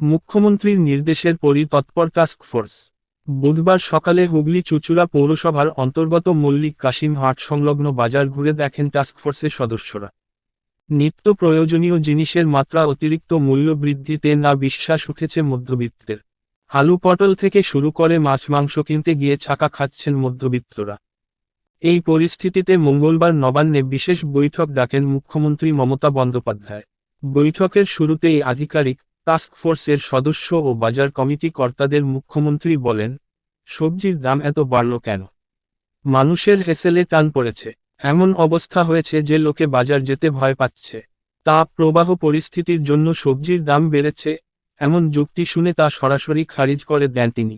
মুখ্যমন্ত্রীর নির্দেশের পরই তৎপর ফোর্স বুধবার সকালে হুগলি চুচুড়া পৌরসভার অন্তর্গত মল্লিক কাশিম হাট সংলগ্ন বাজার ঘুরে দেখেন টাস্কফোর্সের সদস্যরা। নিত্য প্রয়োজনীয় জিনিসের মাত্রা অতিরিক্ত মূল্য বৃদ্ধিতে না বিশ্বাস উঠেছে মধ্যবিত্তের। আলু পটল থেকে শুরু করে মাছ মাংস কিনতে গিয়ে ছাকা খাচ্ছেন মধ্যবিত্তরা। এই পরিস্থিতিতে মঙ্গলবার নবান্নে বিশেষ বৈঠক ডাকেন মুখ্যমন্ত্রী মমতা বন্দ্যোপাধ্যায়। বৈঠকের শুরুতেই আধিকারিক টাস্ক ফোর্সের সদস্য ও বাজার কমিটি কর্তাদের মুখ্যমন্ত্রী বলেন, সবজির দাম এত বাড়ল কেন? মানুষের হেসেলে টান পড়েছে। এমন অবস্থা হয়েছে যে লোকে বাজার যেতে ভয় পাচ্ছে। তা প্রবাহ পরিস্থিতির জন্য সবজির দাম বেড়েছে, এমন যুক্তি শুনে তা সরাসরি খারিজ করে দেন তিনি।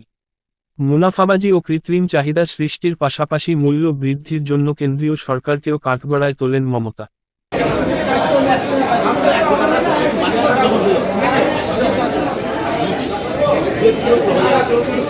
মুনাফাবাজি ও কৃত্রিম চাহিদা সৃষ্টির পাশাপাশি মূল্য বৃদ্ধির জন্য কেন্দ্রীয় সরকারকেও কাঠগড়ায় তোলেন মমতা। 그렇게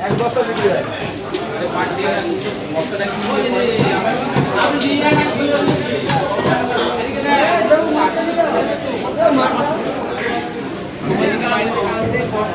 এক বস্তা বিক্রি হয়। কষ্ট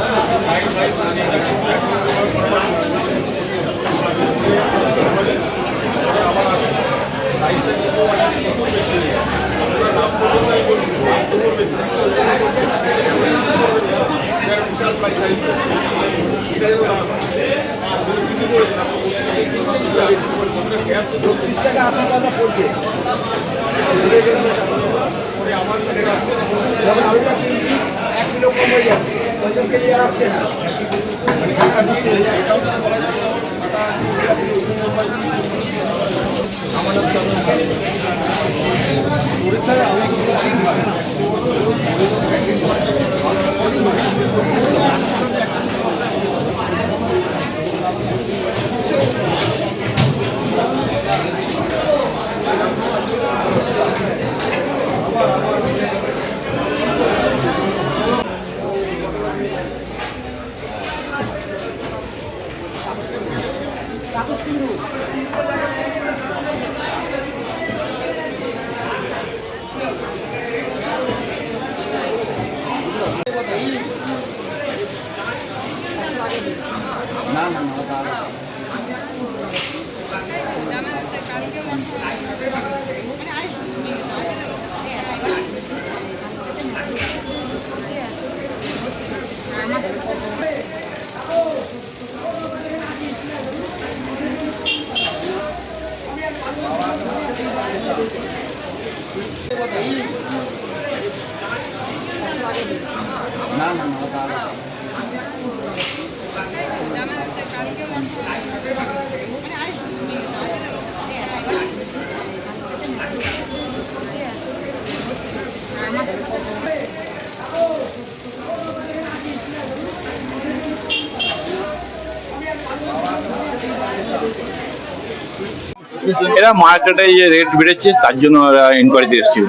Yeah. এরা মার্কেটে যে রেট বেড়েছে তার জন্য এরা ইনকোয়ারিতে এসেছিল।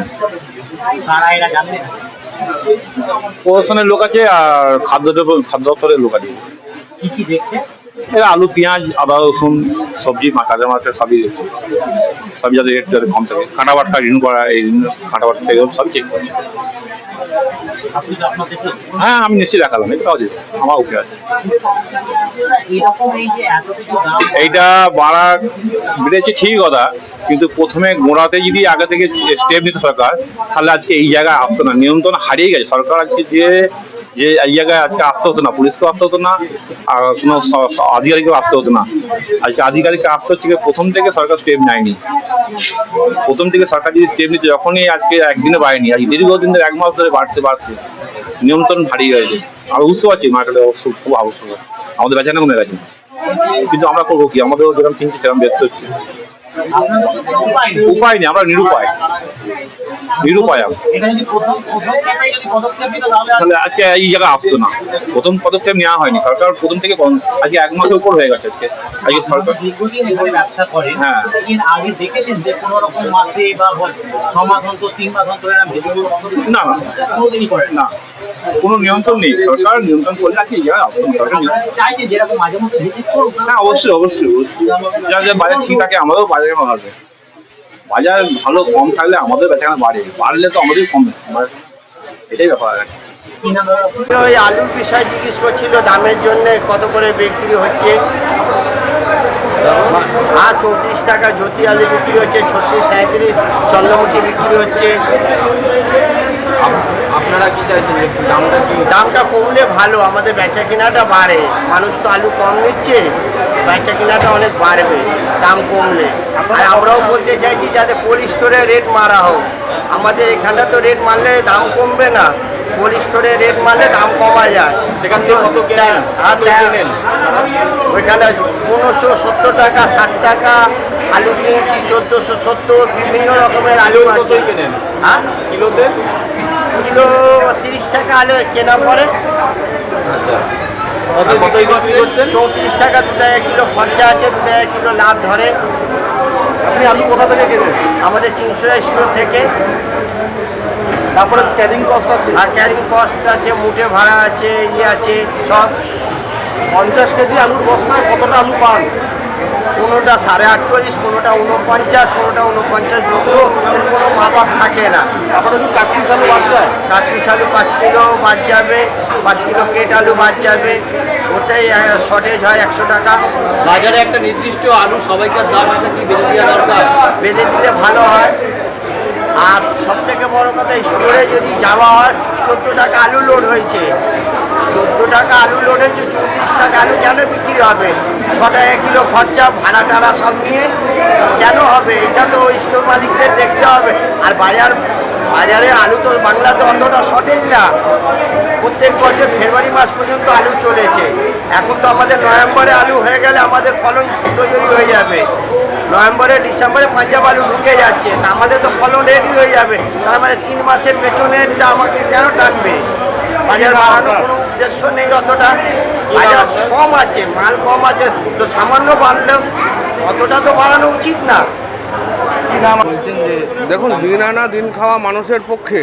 প্রশাসনের লোক আছে আর খাদ্য খাদ্য দপ্তরের লোক আছে। কি কি দেখছে? এই আলু পেঁয়াজ আদা রসুন সবজি কাঁচা মাছ সবই দেখছে। সবই যাতে রেট যাতে কম থাকে। কাঁটা বাট্টা রিনু করা এই রিনু কাঁটা বাট্টা সেগুলো সব চেক করছে। হ্যাঁ আমি নিশ্চয়ই দেখালাম এটা আছে আমার ওকে আছে। এইটা বাড়া বেড়েছে ঠিকই কথা কিন্তু প্রথমে গোড়াতে যদি আগে থেকে স্টেপ নিত সরকার তাহলে আজকে এই জায়গায় আসতো না। নিয়ন্ত্রণ হারিয়ে গেছে। সরকার আজকে যে যে এই জায়গায় আজকে আসতে হতো না পুলিশকেও আসতে হতো না আর কোনো স- আসতে হতো না। আজকে আধিকারিক আসতে হচ্ছে প্রথম থেকে সরকার স্টেপ নেয়নি। প্রথম থেকে সরকার যদি স্টেপ নিতে যখনই আজকে একদিনে বাড়েনি, আজ দীর্ঘদিন ধরে এক মাস ধরে বাড়তে বাড়তে নিয়ন্ত্রণ হারিয়ে গেছে। আমরা বুঝতে পারছি মার্কেটে খুব খুব আবশ্যক আমাদের বেচানো কমে গেছে কিন্তু আমরা করব কি? আমাদেরও যেরকম কিনছি সেরকম ব্যস্ত হচ্ছে। উপায় নেই। আমরা নিরুপায়। নিরুপায় তাহলে আজকে এই জায়গায় আসতো না। প্রথম পদক্ষেপ নেওয়া হয়নি। সরকার প্রথম থেকে আজকে এক মাসের উপর হয়ে গেছে আজকে। আজকে সরকার ব্যবসা করে হ্যাঁ। আগে দেখেছেন যে কোনো রকম মাসে বা ছ মাস অন্তর তিন মাস অন্তর না না। কোনোদিনই করে না। কোনো নিয়ন্ত্রণ নেই। সরকার নিয়ন্ত্রণ করলে আজকে এই জায়গায় আসতো না। সরকার নিয়ন্ত্রণ- যেরকম মাঝে মধ্যে ভিজিট করুন হ্যাঁ অবশ্যই অবশ্যই অবশ্যই। যা যা বাজার ঠিক থাকে আমাদেরও বাজারে হবে বাজার। ভালো কম থাকলে আমাদের বেচাকেনা বাড়ে, বাড়লে তো আমাদের কমে। এটাই ব্যাপার আছে? ওই আলুর বিষয় জিজ্ঞেস করছিল, দামের জন্য কত করে বিক্রি হচ্ছে? আর চৌত্রিশ টাকা জ্যোতি আলু বিক্রি হচ্ছে, ছত্রিশ সাঁত্রিশ চন্দ্রমুখী বিক্রি হচ্ছে। আপনারা কি চাইছেন দামটা কি? দামটা কমলে ভালো আমাদের বেচা কেনাটা বাড়ে। মানুষ তো আলু কম নিচ্ছে বেচা কেনাটা অনেক বাড়বে দাম কমলে। আর আমরাও বলতে চাইছি যাতে কোল্ড স্টোরে রেট মারা হোক। আমাদের এখানটা তো রেট মারলে দাম কমবে না। কোল্ড স্টোরে রেট মারলে দাম কমা যায়। সেখান কত তেরো- কেনেন? ওইখানে পনেরোশো সত্তর টাকা ষাট টাকা আলু কিনছি চোদ্দোশো সত্তর বিভিন্ন রকমের আলু আছে। হ্যাঁ? কিলোতে? কিলো তিরিশ টাকা আলু কেনা পরে। চৌত্রিশ টাকা দু টাকা কিলো খরচা আছে দু টাকা কিলো লাভ ধরে। আপনি আলু কোথা থেকে কেনেন? আমাদের তিনশো স্টোর থেকে। তারপরে ক্যারিং কস্ট আছে? আর ক্যারিং কস্ট আছে মুঠে ভাড়া আছে ইয়ে আছে সব। পঞ্চাশ কেজি আলুর বস্তায় কতটা আলু পান? কোনোটা সাড়ে আটচল্লিশ কোনোটা উনপঞ্চাশ কোনোটা উনপঞ্চাশ দুশো এর কোনো মাপাপ থাকে না। কাটপিস আলু বাদ যায়? কাটপিস আলু পাঁচ কিলো বাদ যাবে পাঁচ কিলো কেট আলু বাদ যাবে। ওতেই শর্টেজ হয় একশো টাকা। বাজারে একটা নির্দিষ্ট আলু সবাইকার দাম একটা কি? বেঁধে দেওয়া দরকার? বেঁধে দিলে ভালো হয়। আর সব থেকে বড় কথা স্টোরে যদি যাওয়া হয় চোদ্দ টাকা আলু লোড হয়েছে। চোদ্দ টাকা আলু লোড হয়েছে চৌত্রিশ টাকা আলু কেন বিক্রি হবে? ছ টাকা কিলো খরচা, ভাড়া টাড়া সব নিয়ে কেন হবে? এটা তো স্টোর মালিকদের দেখতে হবে। আর বাজার, বাজারে আলু তো বাংলাতে অতটা শর্টেজ না। প্রত্যেক বছর ফেব্রুয়ারি মাস পর্যন্ত আলু চলেছে। এখন তো আমাদের নভেম্বরে আলু হয়ে গেলে আমাদের ফলন তৈরি হয়ে যাবে। নভেম্বরে, ডিসেম্বরে পাঞ্জাব আলু ঢুকে যাচ্ছে। তা আমাদের তো ফলন রেডি হয়ে যাবে। তার মানে তিন মাসের পেছনেরটা আমাকে কেন টানবে? বাজার বাড়ানোর কোনো উদ্দেশ্য নেই অতটা বাজার কম আছে, মাল কম আছে, তো সামান্য বাড়লেও অতটা তো বাড়ানো উচিত না। দেখুন, দিন আনা দিন খাওয়া মানুষের পক্ষে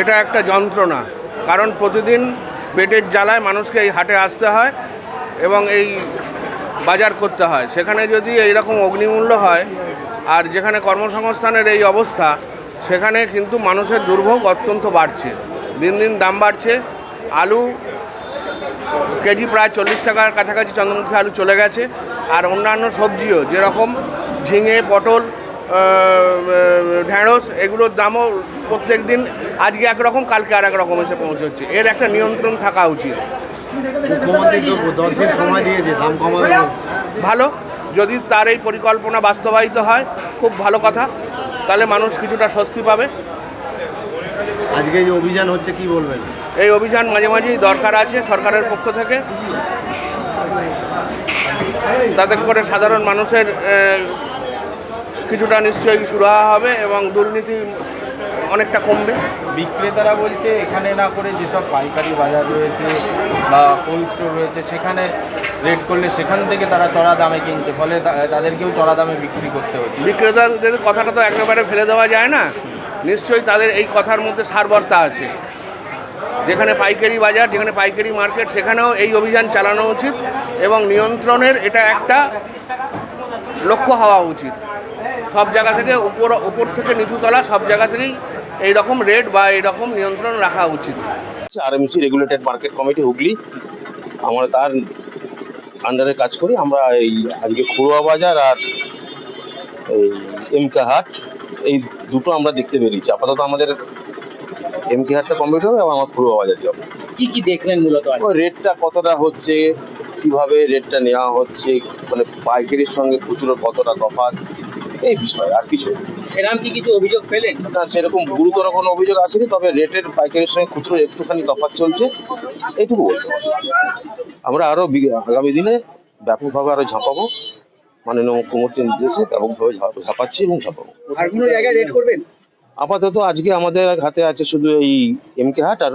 এটা একটা যন্ত্রণা, কারণ প্রতিদিন পেটের জ্বালায় মানুষকে এই হাটে আসতে হয় এবং এই বাজার করতে হয়। সেখানে যদি এই রকম অগ্নিমূল্য হয়, আর যেখানে কর্মসংস্থানের এই অবস্থা, সেখানে কিন্তু মানুষের দুর্ভোগ অত্যন্ত বাড়ছে। দিন দিন দাম বাড়ছে। আলু কেজি প্রায় চল্লিশ টাকার কাছাকাছি চন্দ্রমুখী আলু চলে গেছে। আর অন্যান্য সবজিও যেরকম ঝিঙে পটল ঢ্যাঁড়স এগুলোর দামও প্রত্যেক দিন আজকে একরকম কালকে আর এক রকম এসে পৌঁছচ্ছে এর একটা নিয়ন্ত্রণ থাকা উচিত। ভালো যদি তার এই পরিকল্পনা বাস্তবায়িত হয় খুব ভালো কথা। তাহলে মানুষ কিছুটা স্বস্তি পাবে। আজকে যে অভিযান হচ্ছে কি বলবেন? এই অভিযান মাঝে মাঝেই দরকার আছে সরকারের পক্ষ থেকে। তাতে করে সাধারণ মানুষের কিছুটা নিশ্চয়ই সুরাহা হবে এবং দুর্নীতি অনেকটা কমবে। বিক্রেতারা বলছে এখানে না করে যেসব পাইকারি বাজার রয়েছে বা কোল্ড স্টোর রয়েছে সেখানে রেট করলে সেখান থেকে তারা চড়া দামে কিনছে। ফলে তা- তাদেরকেও চড়া দামে বিক্রি করতে হচ্ছে। বিক্রেতাদের কথাটা তো একেবারে ফেলে দেওয়া যায় না। নিশ্চয়ই তাদের এই কথার মধ্যে সারবর্তা আছে। যেখানে পাইকারি বাজার, যেখানে পাইকারি মার্কেট, সেখানেও এই অভিযান চালানো উচিত এবং নিয়ন্ত্রণের এটা একটা লক্ষ্য হওয়া উচিত। সব জায়গা থেকে উপর উপর থেকে নিচুতলা সব জায়গা থেকেই এই রকম রেট বা এই রকম নিয়ন্ত্রণ রাখা উচিত। RMC regulated market committee Hooghly, আমরা তার আন্ডারে কাজ করি। আমরা এই আজকে খুড়ুয়া বাজার আর এই এমকে হাট এই দুটো আমরা দেখতে বেরিয়েছি। আপাতত আমাদের এমকে হাটটা কমপ্লিট হবে এবং আমার খুড়ুয়া বাজার যাব। কি কি দেখলেন মূলত ওই রেটটা কতটা হচ্ছে কীভাবে রেটটা নেওয়া হচ্ছে মানে পাইকারির সঙ্গে খুচরো কতটা তফাৎ এই বিষয় আর কিছু না। সেরাম কি কিছু অভিযোগ পেলেন? না সেরকম গুরুতর কোনো অভিযোগ আসেনি তবে রেটের পাইকারির সঙ্গে খুচরো একটুখানি তফাৎ চলছে এইটুকু বলতে পারি। আমরা আরও আগামী দিনে ব্যাপকভাবে আরও ঝাঁপাবো। মাননীয় মুখ্যমন্ত্রীর নির্দেশে ব্যাপকভাবে ঝাঁপ- ঝাঁপাচ্ছি এবং ঝাঁপাবো। আর কোনো জায়গায় রেড করবেন? আপাতত আজকে আমাদের হাতে আছে শুধু এই এমকে হাট আর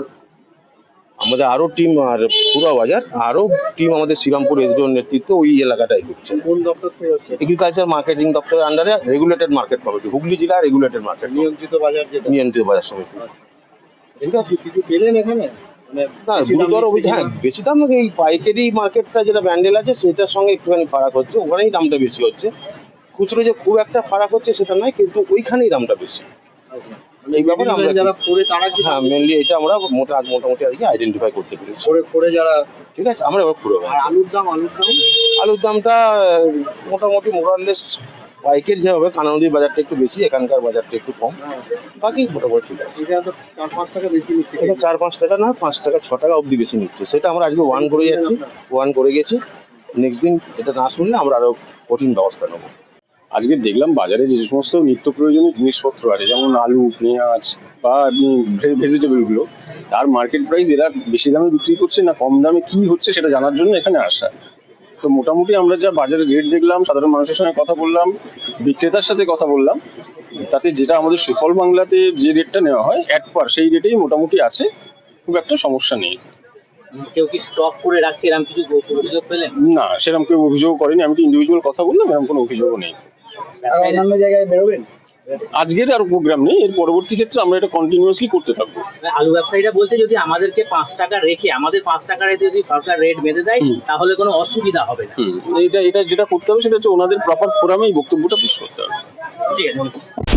আমাদের আরও টিম আর পুরা বাজার আরও টিম আমাদের শ্রীরামপুর এসডিওর নেতৃত্বে ওই এলাকাটাই ঘুরছে। কোন দপ্তর থেকে হচ্ছে? এগ্রিকালচার মার্কেটিং দপ্তরের আন্ডারে রেগুলেটেড মার্কেট কমিটি হুগলি জেলা রেগুলেটেড মার্কেট নিয়ন্ত্রিত বাজার নিয়ন্ত্রিত বাজার সমিতি। ঠিক আছে কিছু পেলেন এখানে? মানে না বেশি দাম গুরুতর অভিযোগ হ্যাঁ বেশি দাম এই পাইকারি মার্কেটটা যেটা ব্যান্ডেল আছে সেটার সঙ্গে একটুখানি ফারাক হচ্ছে ওখানেই দামটা বেশি হচ্ছে। খুচরো যে খুব একটা ফারাক হচ্ছে সেটা নয় কিন্তু ওইখানেই দামটা বেশি। এই ব্যাপারে আমরা যারা পড়ে তারা কি হ্যাঁ মেনলি এটা আমরা মোটা মোটামুটি আর কি আইডেন্টিফাই করতে পেরেছি। পড়ে পড়ে যারা ঠিক আছে আমরা এবার পুরো আলুর দাম আলুর দাম? আলুর দামটা মোটামুটি মোরাললেস পাইকের যে হবে কানাউদির বাজারটা একটু বেশি এখানকার বাজারটা একটু কম। বাকি মোটামুটি ঠিক আছে। এটা তো চার পাঁচ টাকা বেশি নিচ্ছে এটা চার পাঁচ টাকা না পাঁচ টাকা ছ টাকা অবধি বেশি নিচ্ছে। সেটা আমরা আজকে ওয়ান করে যাচ্ছি ওয়ান করে গেছি। নেক্সট দিন এটা না শুনলে আমরা আরও কঠিন ব্যবস্থা নেব। আজকে দেখলাম বাজারে যে সমস্ত নিত্য প্রয়োজনীয় জিনিসপত্র আছে যেমন আলু পেঁয়াজ বা ভেজিটেবলগুলো তার মার্কেট প্রাইস এরা বেশি দামে বিক্রি করছে না কম দামে কি হচ্ছে সেটা জানার জন্য এখানে আসা। তো মোটামুটি আমরা যা বাজারের রেট দেখলাম সাধারণ মানুষের সঙ্গে কথা বললাম বিক্রেতার সাথে কথা বললাম তাতে যেটা আমাদের সুফল বাংলাতে যে রেটটা নেওয়া হয় এক পার সেই রেটেই মোটামুটি আছে খুব একটা সমস্যা নেই। কেউ কি স্টক করে রাখছে এরকম কিছু অভিযোগ পেলেন? না সেরকম কেউ অভিযোগ করেনি আমি তো ইন্ডিভিজুয়াল কথা বললাম এরকম কোনো অভিযোগও নেই। আর অন্যান্য জায়গায় বেরোবেন? আজকের আর প্রোগ্রাম নেই এর পরবর্তী ক্ষেত্রে আমরা এটা কন্টিনিউয়াসলি করতে থাকব। আলু ব্যবসায়ীরা বলছে যদি আমাদেরকে পাঁচ টাকা রেখে আমাদের পাঁচ টাকা রেখে যদি সরকার রেট বেঁধে দেয় তাহলে কোনো অসুবিধা হবে না। এটা এটা যেটা করতে হবে সেটা হচ্ছে ওনাদের প্রপার ফোরামেই বক্তব্যটা পেশ করতে হবে। ঠিক আছে।